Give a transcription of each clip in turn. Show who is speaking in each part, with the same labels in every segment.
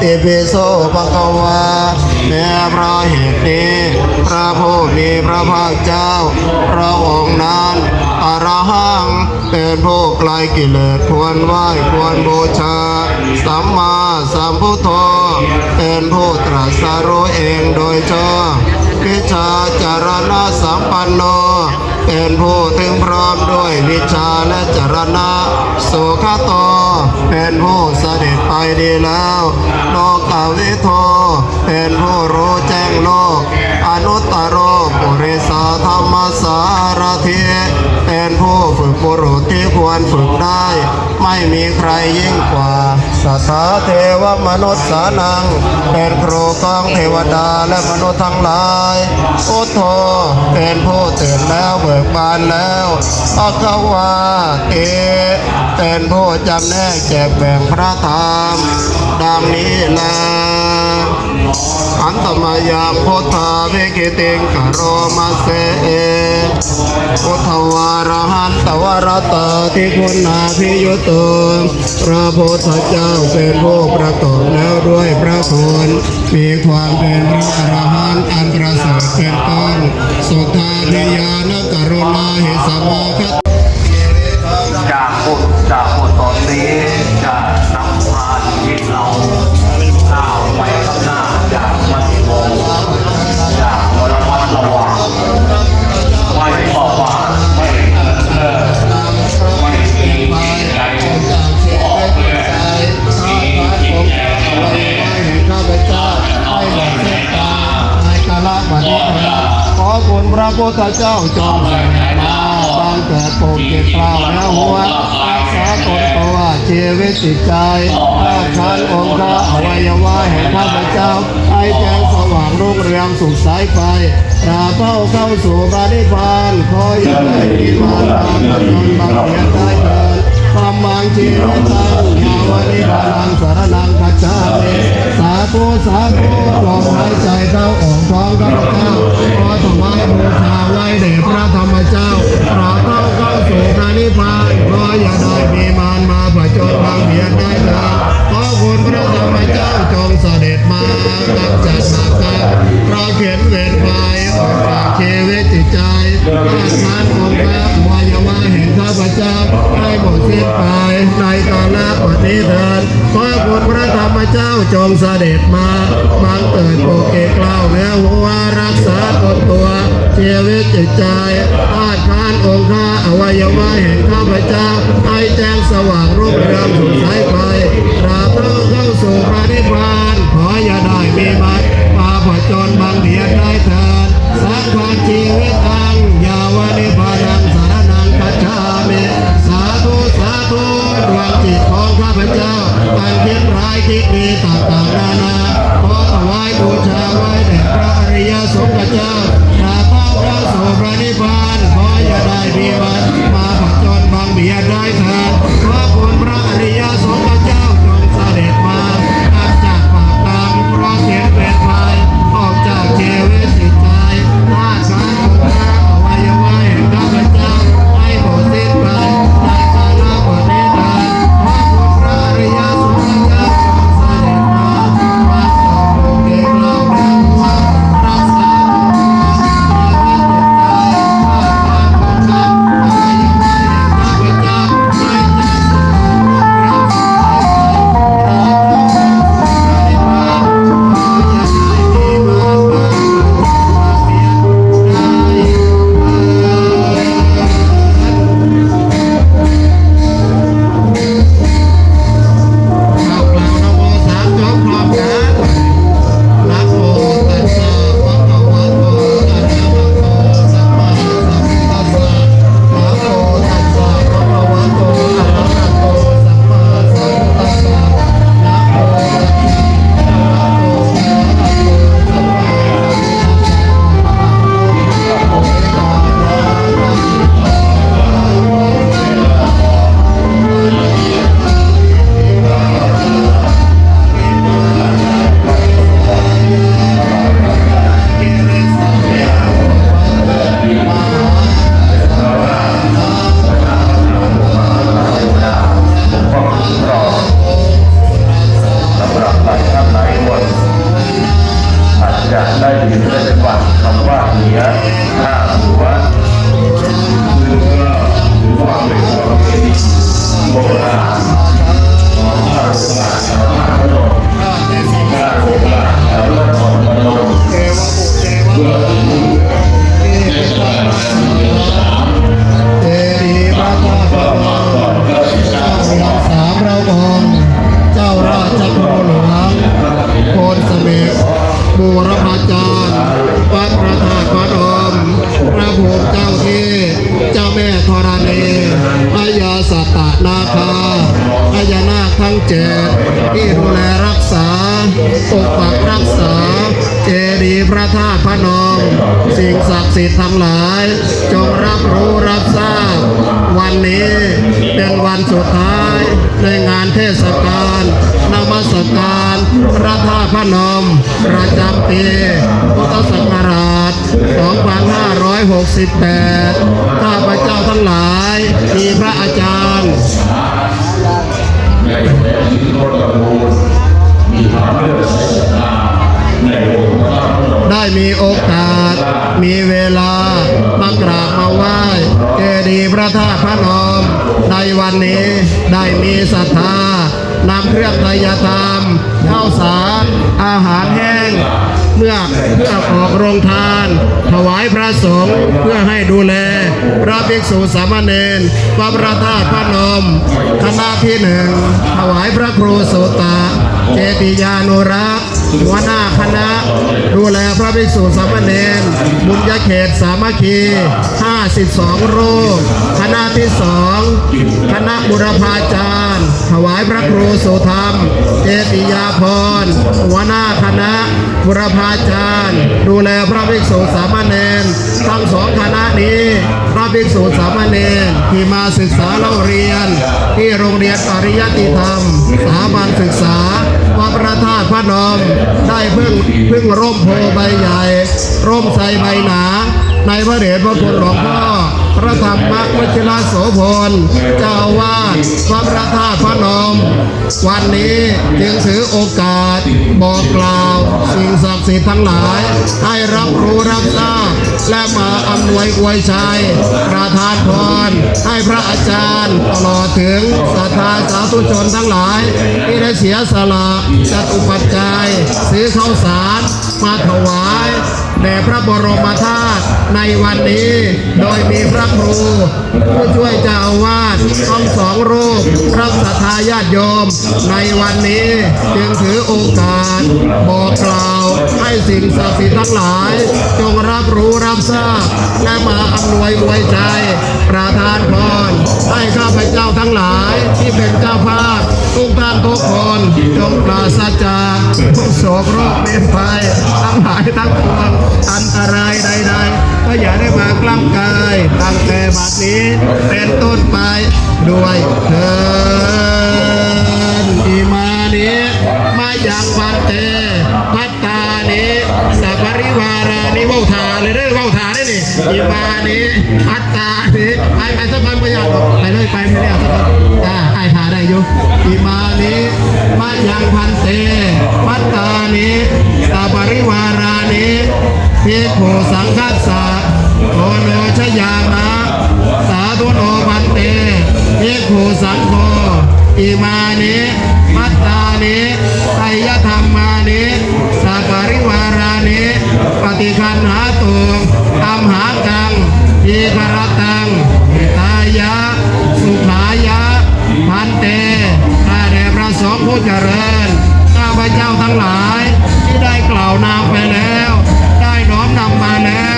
Speaker 1: ติปิโสภะคะวาแม้เพราะเหตุนี้พระผู้มีพระภาคเจ้า พระองค์นั้นอรหังเป็นผู้ไกลกิเลสควรไหว้ควรบูชา สัมมาสัมพุทโธเป็นผู้ตรัสรู้เองโดยชอบพิชาจารณะสัมปันโน เป็นผู้ถึงพร้อมด้วยวิชาและจรณะสุขโต เป็นผู้เสด็จไปดีแล้วโลกาวิโท เป็นผู้รู้แจ้งโลก อนุตตรโรปุริสาธรรมสารถิเป็นผู้ฝึกบุรุษที่ควรฝึกได้ ไม่มีใครยิ่งกว่า สัทธาเทวมนุษย์สานัง เป็นครูของเทวดาและมนุษย์ทั้งหลาย อุทโธเป็นผู้ตื่นแล้วเบิกบานแล้วอัควาเอเป็นผู้จำแนกแจกแบ่งพระธรรมดังนี้แล อันตมายามพุทธาภิกิติงกโรมาเสเอพุทธวารหันตวรตาที่คุณนาพิยุตตพระพุทธเจ้าเป็นผู้ประกอบแล้วด้วยพระคุณมีความเป็นพระอรหันต์อันประเสริฐเป็นต้นสุทธาธิยานกรุณาหิสมาคต
Speaker 2: จากบุญจากบุญตอนนี้จะนำพาชีวิตเรา ก้าวไปข้างหน้าอย่างมั่นคงอย่างระมัดระวังไม่ประมาไม่เลิกไม่มีใจออกเลย
Speaker 1: ขอคุณพระพุทธเจ้าจงมาบางเกิดปกเกล่าแล้วหัว ษาตนตัวชีวิตจิตใจราชานองค์พระอวัยวะแห่งข้าพเจ้าให้แจ้งสว่างรุ่งเรืองสุขสายไปตราเป้าเข้าสู่พระนิพพานขออย่าได้กินมาตามกันบางเพียงได้เกิน ความมังชีวิตตังยาวนิพานังสารนังคัจฉามิสาธุสาธุลมหายใจเข้าออกท้องข้าพเจ้าขอถวายบูชาไว้แด่พระธรรมเจ้าตราเข้าเข้าสู่พระนิพพานขออย่าได้มีมารมาผจญบางเพียงได้เลยขอคุณพระธรรมเจ้าจงเสด็จมากำจัดมากรรมเพราะเข็นเวรไปออกจากชีวิตจิตใจราชการองพระวัยวะแห่งข้าพเจ้าให้หมดสิ้นไป ในกาลวันนี้เถิดพระคุณพระธรรมเจ้าจงเสด็จมาบังเกิดโอเคกล้าวเนื้อว่ารักษาตนตัวเชีวิตจิตใจอาจคานองค์ข้าอวัยวะแห่งข้าพเจ้าให้แจ้งสว่างรูปเรืองสุดสายไปราบเล่าเข้าสู่พระนิพพานขออย่าได้มีมามาผจญบางเดียได้เถิดสังวารชีวิตังยาวนิพพานังสารนังกัจฉามิสาธุ ทุกดวงจิตของข้าพเจ้าอันคิดร้ายคิดดีต่างๆนานาขอถวายบูชาไว้แด่พระอริยสงฆ์เจ้าถ้าตั้งพระโสพระนิพพานขออย่าได้มีวันมาผักจนบางเบียดได้ทานขอคุณพระอริยสงฆ์เจ้าจงเสด็จมา 78ข้าพเจ้าทั้งหลาย มีพระอาจารย์
Speaker 3: ในแผ่นดินโลกกบูรณ์มีความเลื่อมใสศรัทธาในองค์พระพุทธ
Speaker 1: ได้มีโอกาส มีเวลามากราบมาไหว้เจดีย์พระธาตุพระนมในวันนี้ได้มีศรัทธานำเครื่องไตรยธรรมข้าวสารอาหารแห้ง เมื่อเพื่อออกโรงทาน ถวายพระสงฆ์เพื่อให้ดูแล พระภิกษุสามเณรพระประธาตุพระนมคณะที่หนึ่งถวายพระครูสุตะเจติยานุรักษ์ หัวหน้าคณะ ดูแลพระภิกษุสามเณรบุญญาเขตสามัคคี 52 รูป คณะที่สองคณะบุรพาจารย์ ถวายพระครูสุธรรม เจติยาพร หัวหน้าคณะ บุรพาจารย์ ดูแลพระภิกษุสามเณรทั้งสองคณะนี้ พระภิกษุสามเณรที่มาศึกษาเล่าเรียน ที่โรงเรียนปริยติธรรม สถาบันศึกษาวัดพระธาตุพระนมได้พึ่งพึ่งร่มโพใบใหญ่ ร่มใสใบหนา ในพระเดชพระคุณหลวงพ่อ พระธรรมวชิรโสพลเจ้าวาดวัดพระธาตุพระนม วันนี้จึงถือโอกาสบอกกล่าวสิ่งศักดิ์สิทธิ์ทั้งหลาย ให้รับรู้รับทราบและมาอำนวยอวยชัย ประทานพรให้พระอาจารย์ตลอดถึงศรัทธาสาธุชนทั้งหลาย ที่ได้เสียสละจัดอุปัจจัย ซื้อข้าวสารมาถวาย แด่พระบรมธาตุในวันนี้ โดยมีพระครูผู้ช่วยเจ้าอาวาสทั้งสองรูป พรับศรัทธาญาติโยม ในวันนี้จึงถือโอกาส บอกกล่าวให้สิ่งศักดิ์สิทธิ์ทั้งหลาย จงรับรู้รับทราบ และมาอำนวยอวยใจ ประทานพรให้ข้าพเจ้าทั้งหลายที่เป็นเจ้าภาพทุกท่านทุกคนจงปราศจากทุกโศกโรคเมนภัยทั้งหลายทั้งปวงอันตรายใดๆก็อย่าได้มากล้ำกายตั้งแต่บัดนี้เป็นต้นไปด้วยเถินอิมานิมายังวันเตพัตตานิสัพพริวารานิเว้าทาเลยเด้อเว้าทาได้นี่อิมานิพัตตานิไปไปสักพันประหยัดบอกไปเลยไปไม่ได้สักพันอ่าไอ้ทาได้อยู่อิมานิมายังพันเตพัตตานิสัพพริวารานิพิกขุสังคัสสะโอโนชยามะสาธุโนพันเต เอกขูสังโฆอิมานิมัตตานิไตยธรรมานิสัปริวารานิปฏิคันหาตุอัมหากังอีกรตังหิตายะ สุขายะ พันเตข้าแด่พระสงฆ์ผู้เจริญข้าพเจ้าทั้งหลาย ที่ได้กล่าวนามไปแล้ว ได้น้อมนำมาแล้ว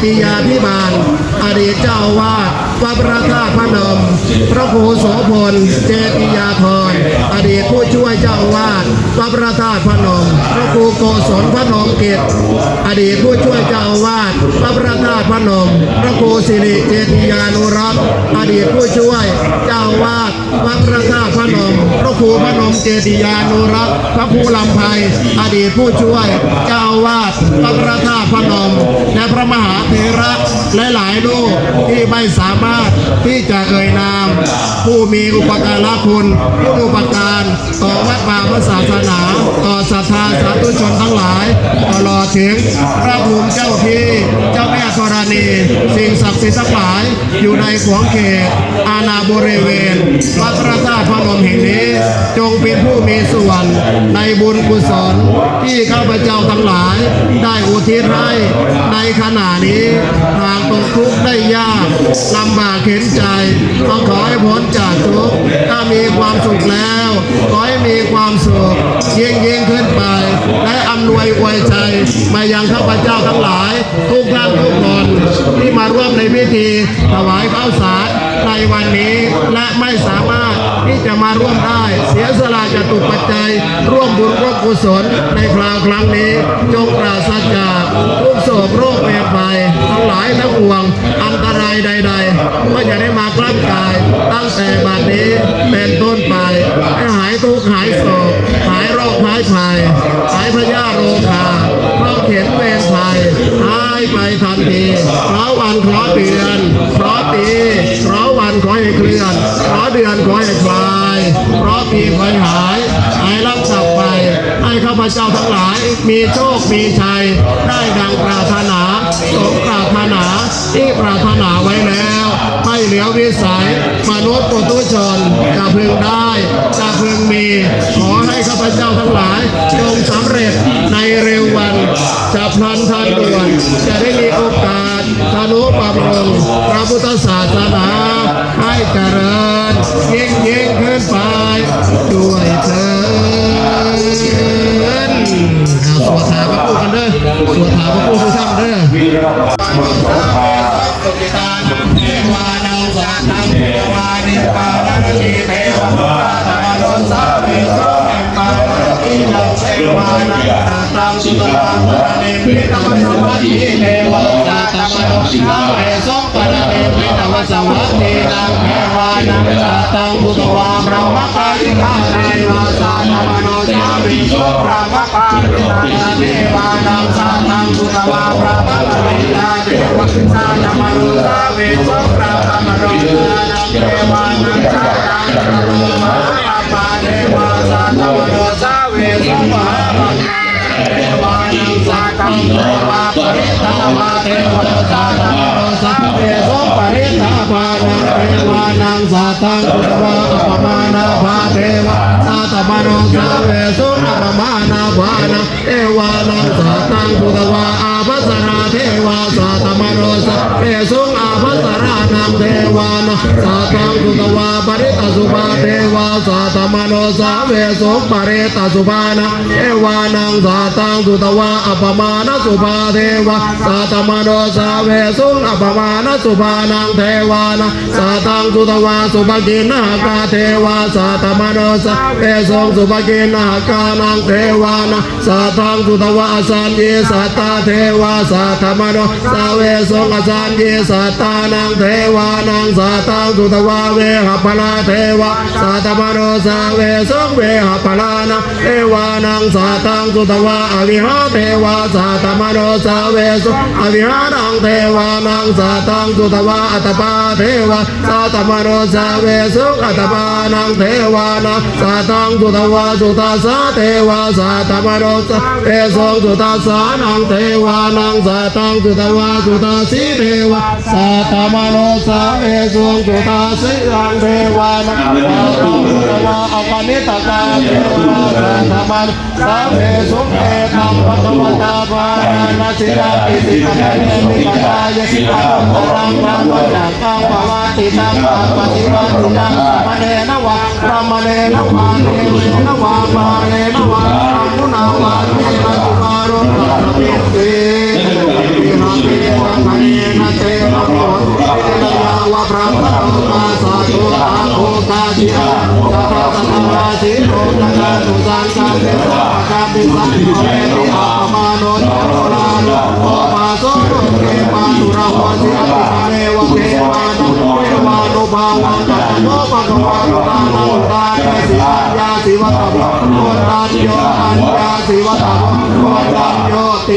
Speaker 1: ปิยาพิบาลอดีตเจ้าอาวาส วัดพระธาตุพนม พระครูโสพล เจติยาธรอดีตผู้ช่วยเจ้าวาสวัดพระธาตุพนม พระครูโกศลพนมเกตอดีตผู้ช่วยเจ้าวาสวัดพระธาตุพนม พระครูสิริเจติยานุรักษ์อดีตผู้ช่วยเจ้าวาสวัดพระธาตุพนม พระครูพนมเจติยานุรักษ์พระครูลำไพอดีตผู้ช่วยเจ้าวาสวัดพระธาตุพนม และพระมหาเถระและหลายลูกที่ไม่สามารถที่จะเอ่ยนาม ผู้มีอุปการะคุณผู้อุปการต่อวัดป่าพระศาสนา ต่อศรัทธาสาธุชนทั้งหลายตลอดถึงพระภูมิเจ้าที่เจ้าแม่ธรณี สิ่งศักดิ์สิทธิ์ทั้งหลายอยู่ในขวงเขต อาณาบริเวณวัดพระธาตุพระนมแห่งนี้ จงเป็นผู้มีส่วนในบุญกุศลที่ข้าพเจ้าทั้งหลาย ได้อุทิศให้ในขณะนี้ทางตกทุกข์ได้ยากลำบากเข็นใจก็ขอให้พ้นจากทุกข์ถ้ามีความสุขแล้ว ขอให้มีความสุขยิ่งยิ่งขึ้นไป และอำนวยอวยใจมายังข้าพเจ้าทั้งหลาย ทุกท่านทุกคนที่มาร่วมในพิธีถวายข้าวสาร ในวันนี้และไม่สามารถที่จะมาร่วมได้ เสียสละจะตุปัจจัย ร่วมบุญร่วมกุศลในคราวครั้งนี้ จงปราศจากทุกโศกโรคเวรภัยทั้งหลายทั้งปวงอันตรายใด ๆ ก็อย่ได้มากล้ำกาย ตั้งแต่บัดนี้เป็นต้นไปให้หายทุกข์หายโศกหายโร คหายภัยหายพยาโรคาเพราะเข็นเวรภัยหายไปทันทีเพราะวันเพราะเดือนเพราะปีเพราะวันขอให้เคลื่อนเพราะเดือนขอให้คลายเพราะปีขอให้หายหายรับกลับไป ให้ข้าพเจ้าทั้งหลาย มีโชคมีชัย ได้ดังปรารถนาสมปรารถนาที่ปรารถนาไว้แล้ว ไม่เหลือวิสัยมนุษย์ปุ ณีขอให้ข้าพเจ้าทั้งหลายจงสำเร็จในเร็ววันจะพลันทันด่วนจะได้มีโอกาสทานุบำรุงพระพุทธศาสนาให้เจริญยิ่งยิ่งขึ้นไปด้วยเถิดเอสวดถาพระพูดกันเด้อสวดถาพระพูดทุกท่านเด้อสุขิตานังเทวานังสัตตังเทวานิปานังทีเทวะธรรมโน สัพเพโสเอปาอินังเทวานังสัตตังสุตตังปะเนปิตวสวัสดีเทวะสัตมโนสัพเวโสปะเนปิตวสวัสดีนังเทวานังสัตตังบุตวาพระมะกาลิกาเทวสัตตมโนสั พเพโสพระมะกาลิกาเทวานังสัตตังสุตวาพระมะกาลิกาเทวะสัตตมโนสัพเพโสพระมะกาลิกาเทวานังสัตตังสุตวาพระมะกาลิกาเทวะสัตตมโนสัพเพโสพระมะกาเทวานังสัตตังเทวาปริตาวาเทวาสัตตังโนสัพเพโสปริตาวานังเทวานังสัตตังพุวาอัปมานาภาเทวสัตมโนสัพเพโสอัปมานาภานังเทวานังสัตตังพุวาอาภัสราเทวาสัตตมโนสัพเพโสอาภัสรานังเทวานังสัตตังพุวาปริตสุภาเทวาสัตมโนสัพเพโสปริตสุภานังเทวานังสัตตังสุตวะอัปมาณสุภาเทววะสัตตมโนสาเวสุงอัปมาณสุภานังเทวานะสัตตังสุตวะสุภกินหกาเทวาสัตตมโนสาเวสงสุภกินหกานังเทวานะสัตตังสุตวะอสัญญีสัตตาเทวาสัตตมโนสาเวสุงอสัญญีสัตตานังเทวานังสัตตังสุตวะเวหปลาเทวาสัตตมโนสาเวสงเวหปลานะเทวานังสัตตังสุตวะอวิหาเทวาสัตตมโนสาเวสุอวิหานังเทวานังสัตังสุตวะอัตปาเทวาสัตมโนสาเวสุอัตปานังเทวานะสัตังสุตวะสุตาสาเทวาสัตมโนสาเวสุสุตาสานังเทวานังสัตังสุตวะสุตาสีเทวาสัตมโนสาเวสุสุตาสีนังเทวานะสัตังสุตวะอปนิตกาเทวา มันสัพเพสุเอตัมปะกวตาปานาสิกาปิติปะเนมิกตายสิกาปังรังรังวัจักกังภวาติตังปะติวัติตังมะเนนวะพระมะเนนะวะเนนวะมาเนนวะมุนาวะเนนะตุมารุตะเมติวิหาเตนะมะเนนะเตนะโมเตนะยาวะพระพุทธมาสาธุอาโคตาจิอาสัพพะสัตราสิโรจักาตุสังฆเทวะกาปิสังโฆเรติอาปมาโนจักรราโนโอมาโสโรเกมาตุระวะสิอาติเมวะเกมานะเทวานุภาวังกัโนภะคะวะโตตานังตาเนสิอัญญาสิวัตตะโกตัญโยอัญญาสิวัตตะโกตัญโยติ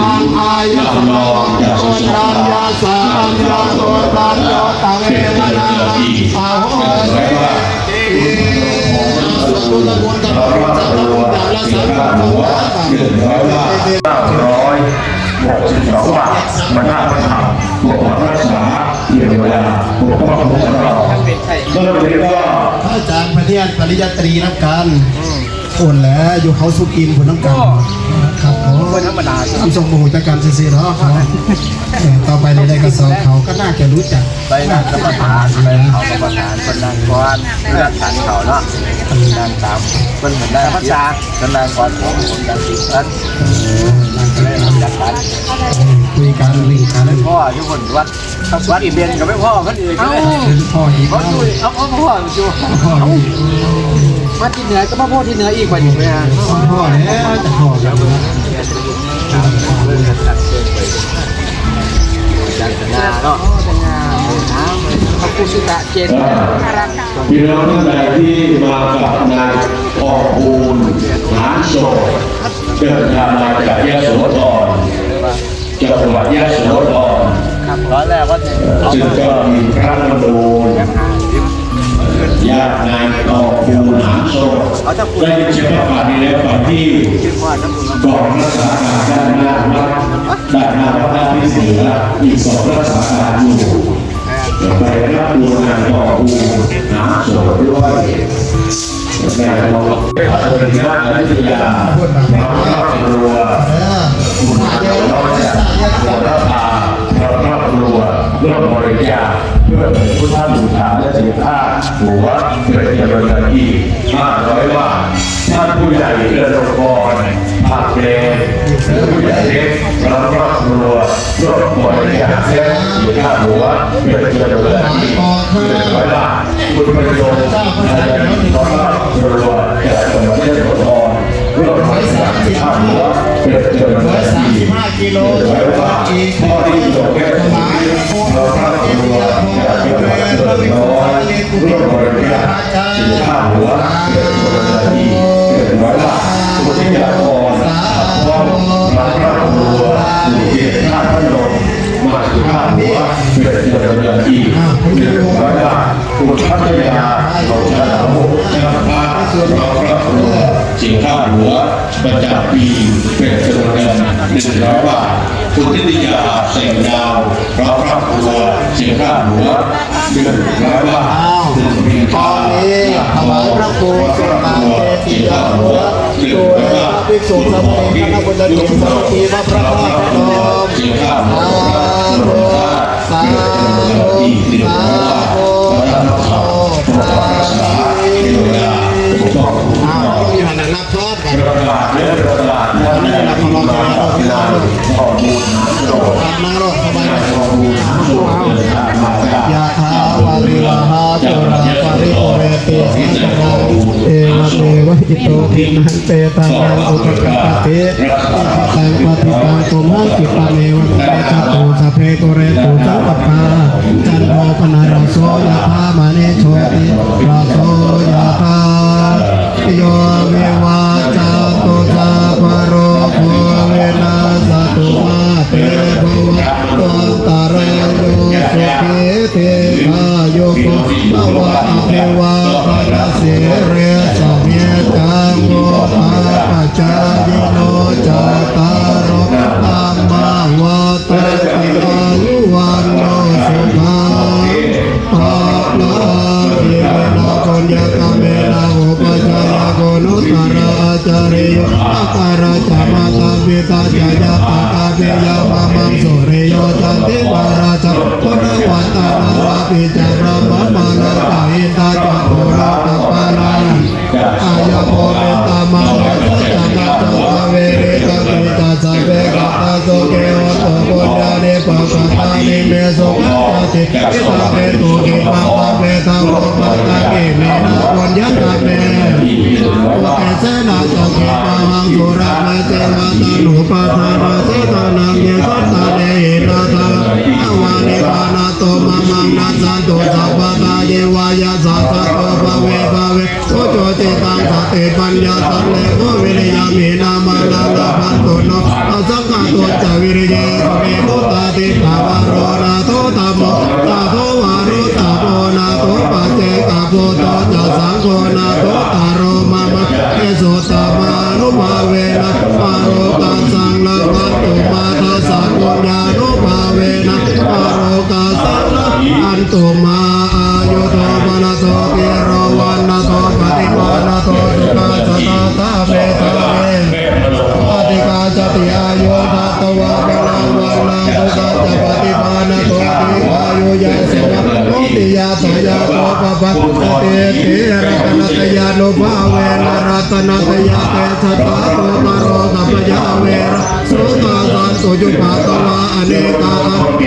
Speaker 1: ตังอายะสัมโนโกตัญญาสัมยาโกตั นาอาโหสิสัพพุทธบุญตะปุริสัพพุทธะละสัพพะโมตะ
Speaker 3: หนึ่งร้อยบาท
Speaker 2: ร้อยหกสิบสองบาทมันน่าประทับ
Speaker 3: ปกปักรักษาเยียวยาปกป้อคุ้มครองก็เลยก็
Speaker 1: พระอาจารย์พระเทียนปริญญาตรีนักการโอนแล้วอยู่เขาสุกินผลน้ำกันครับ ผมธรรมดาทำส่งโมโหจากการเสียเนาะเขาเออต่อไปในรายการสอนเขาก็น่าจะรู้จัก
Speaker 4: ไปนั่งกรรมฐานไปเขากรรมฐานคนนั่งก่อนเลือกฐานเขาเนาะนั่งตามคนเหมือนได้ภาษาคนนั่งก่อนผมผมดังติดนั้นเลยทำจากกัน
Speaker 1: คุยกันลิงกัน
Speaker 4: พ่อทุกคนวัดวัดอีเบนกับไม่พ่อคนอื่นเลย
Speaker 1: เป็นพ่ออีก
Speaker 4: เขาดูเอาเอาพ่อมาจู
Speaker 1: พ่ออีก
Speaker 4: มาที่เหนือก็มาพ่อที่เหนืออีกกว่าอยู่ไหมฮะ
Speaker 1: พ่อแล้วจะพ่อแล้ว
Speaker 4: จันทนาเนาะจันทนาน้ำพระพุทธะเจน
Speaker 3: พี่น้องท่านใดที่มากับนายออกบูลหานโศเดินทางมาจากยะโสธรจังหวัดยะโสธร
Speaker 4: ครับร้อยแรกว่าจึ
Speaker 3: งก็มีพระมนูญ ญาตินายออกบูหานโศกได้เสียงประกาศนี้แล้วไปที่กองรักษาการด้านหน้าวัดด้านหน้าวัดด้านที่เสืออีกสองรักษาการอยู่ไปรับดูงานต่อบูหางโสดด้วยแม่เราพระปริญญาอยุธยาพระครอบครัวคุณพระเราจะขอรับพาพระครอบครัวร่วมบริจาค พื่อเป็นพุทธบูชาและสียค่าหัวเป็นจำนวนอีก500บาทท่านผู้ใหญ่เกิดองกรภาคเดนผู้ใหญ่เล็กเราครอบครัวร่วมบริจาคเสียค่าหัวเป็นจำนวนอีก100บาทคุณประโยชน์อาจารย์ของครอบครัวจากจังหวัดยะโสธ รร่วมบริจาคค่าหัวเป็นจำนวนอีก
Speaker 1: 35กิโล
Speaker 3: หลายว่า
Speaker 1: อีก
Speaker 3: พ่อที่จบแค่สมัยเราครอบครัวจากจังหวัดเกิดน้อยร่วมบริจาคสินค้าหัวเกิดคนละทีเกิดร้อยละผู้ที่อยากพรพ่อมาครอบครัวหมู่เกียรติข้าพนม มาสินค้าหัวเกิดคนละทีเกิดร้อยละคุณพัทยาเราชนะมุกนะครับเรารอบรัวสินค้าหัวประจำปีเป็นจำนวนเงินหนึ่งร้อยบาทคุณทิติยาเสงดาวเรารอบรัวเสียค่าหัวเดือนร้อยบาท
Speaker 1: อ้าวตอนนี้ถวายพระครูสุตาเกติยาหัวโดยพระภิกษุสมุทรคณะบุญเกียรติสมุทีพระพระพระนม
Speaker 3: เสี ยาหัว
Speaker 1: สาธุสาธุ
Speaker 3: อีกหนึ่งร้อยบาวปกปักรักษาเยียวยาปกป้องคุ้ม
Speaker 1: อ้า
Speaker 3: ควรอง
Speaker 1: มีหันรับทอดกัน
Speaker 3: ประกาศเรื่องประกาศท่านได้รับมาจากที่นั่นข้อมูลาโจทย์
Speaker 1: นั่งรถสบาย
Speaker 3: ข้อมูลหาโจทย์เดินทางมาจาก
Speaker 1: ยาทาวาริวหาปุราปาริโอเรติสังกาเอวเมวะอิโตทินันเตตังนังอุตตะปะเตตังปฏิตังตุมังกิปะเมวะเตชะตุสัพเพโกเรตุสังปป ปุญญาเดปะสัตติเมโสกัจติอิตาเปตุกิปะปะเปตาโลปะตาเกเมนะปุญญาตาเปวะเกเสนาจักเกปะหังสุระเมเจวะตานุปะทานาเจตานังเยสัตตาเดหิตาตา ปานาโตมะมังนาสันตุสัพพะตาเยวายาสัสสะโตภะเวภะเวโอโจติตังสติปัญญาสันเลโกวิริยามิ นาโนอสังฆาตุจาวิริเตตาโพโตปัจเจกาโพโตจะสังโฆนาโตตาโรมามะเอโสตมานุมาเวนะปาโรกาสังละพันตุมาทัสสะปุญานุมาเวนะปาโรกาสังละอันตุมา ยาสยาโตปะปะสติติรัตนตยานุภาเวนรัตนตยาเตชะตาโตมโรกัปยาเวรสุตาสันตุจุปาตวะอเนกา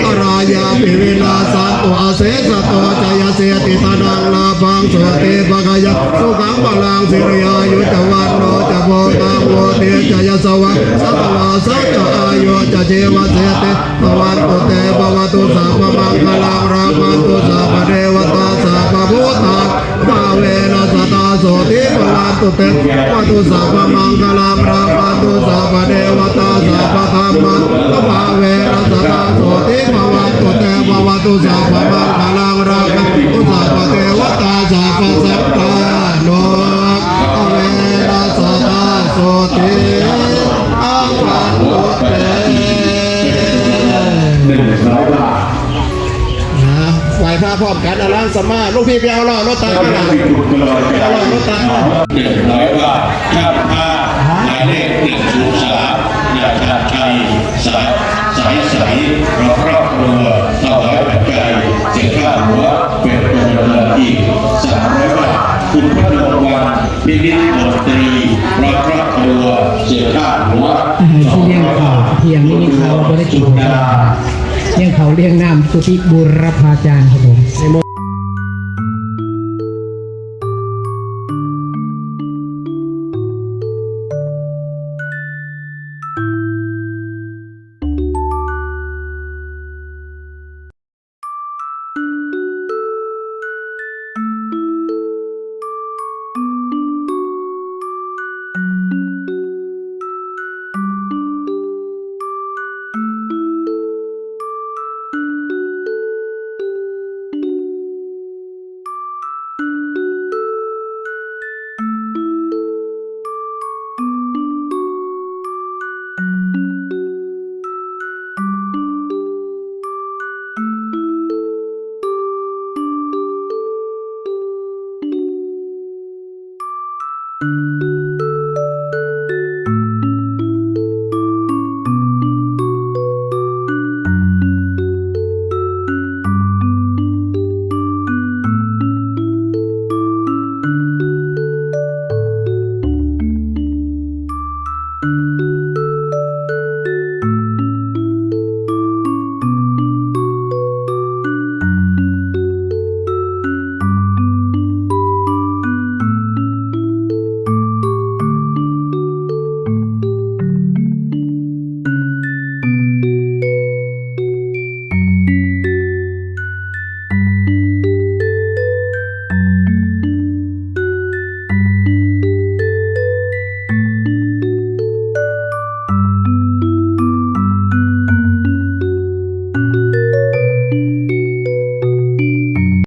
Speaker 1: อารายาปิเวนาสันตุอาเสสโตจยเสติตานังลาภังสุติปะกายสุขังพลังสิริยายุจวันโนจะโพตังโวเตจยสวะสัพพะสัจจะอายุจะเจวะเสติภวันตุเตภวตุสัพพมังคลังรามันตุสัพเทวตาสัพพุทธาภาเวนะสตาโสติปวันตุเตภวตุสัพพมังคลังรา มาลูกพี่ไปเอาล่อรถตาม
Speaker 3: ก็
Speaker 1: มา
Speaker 3: ยังมีกลุ่มกลอยจาก
Speaker 1: เอาล่อรถตามมา
Speaker 3: หนึ่งร้อยบาทข้ามผ้าหมายเลขหนึ่งศูนย์สามนาชาชัยสายสายใสเราครอบครัวถวายปัจจัยเสียค่าหัวเป็นตัวเรืออีกสามร้อยบาทคุณพระนงวันพินิจมนตรีเราครอบครัวเสียค่าหัวส
Speaker 5: อาหารที่เลี้ยงเขาเพียงนี้เขาบริกิจ
Speaker 3: ดา
Speaker 5: เลี้ยงเขาเลี้ยงน้ำสุธิบุรพาจารย์ครับผม